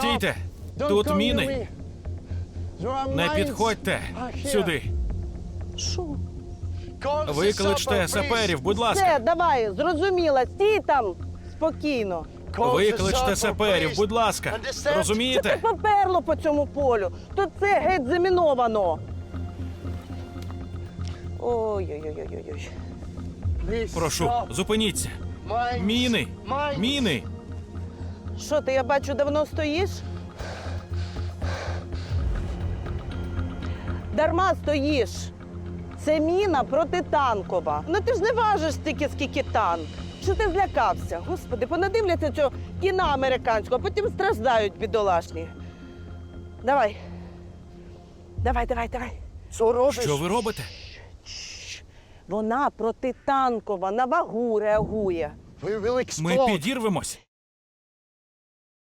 Стійте! Тут міни. Не підходьте сюди. Що? Викличте саперів, будь ласка. Все, давай, зрозуміла. Стій там спокійно. Викличте саперів, будь ласка. Що ти Розумієте? поперло по цьому полю? Тут це геть заміновано. Ой-ой-ой-ой-ой. Прошу, зупиніться. Міни! Міни! Що ти, я бачу, давно стоїш? Дарма стоїш. Це міна протитанкова. Ну ти ж не важиш стільки, скільки танк. Що ти злякався? Господи, понадивляться цього кіна американського, а потім страждають бідолашні. Давай. Давай, давай, давай. Що ви робите? Вона протитанкова, на вагу реагує. Ми підірвемось.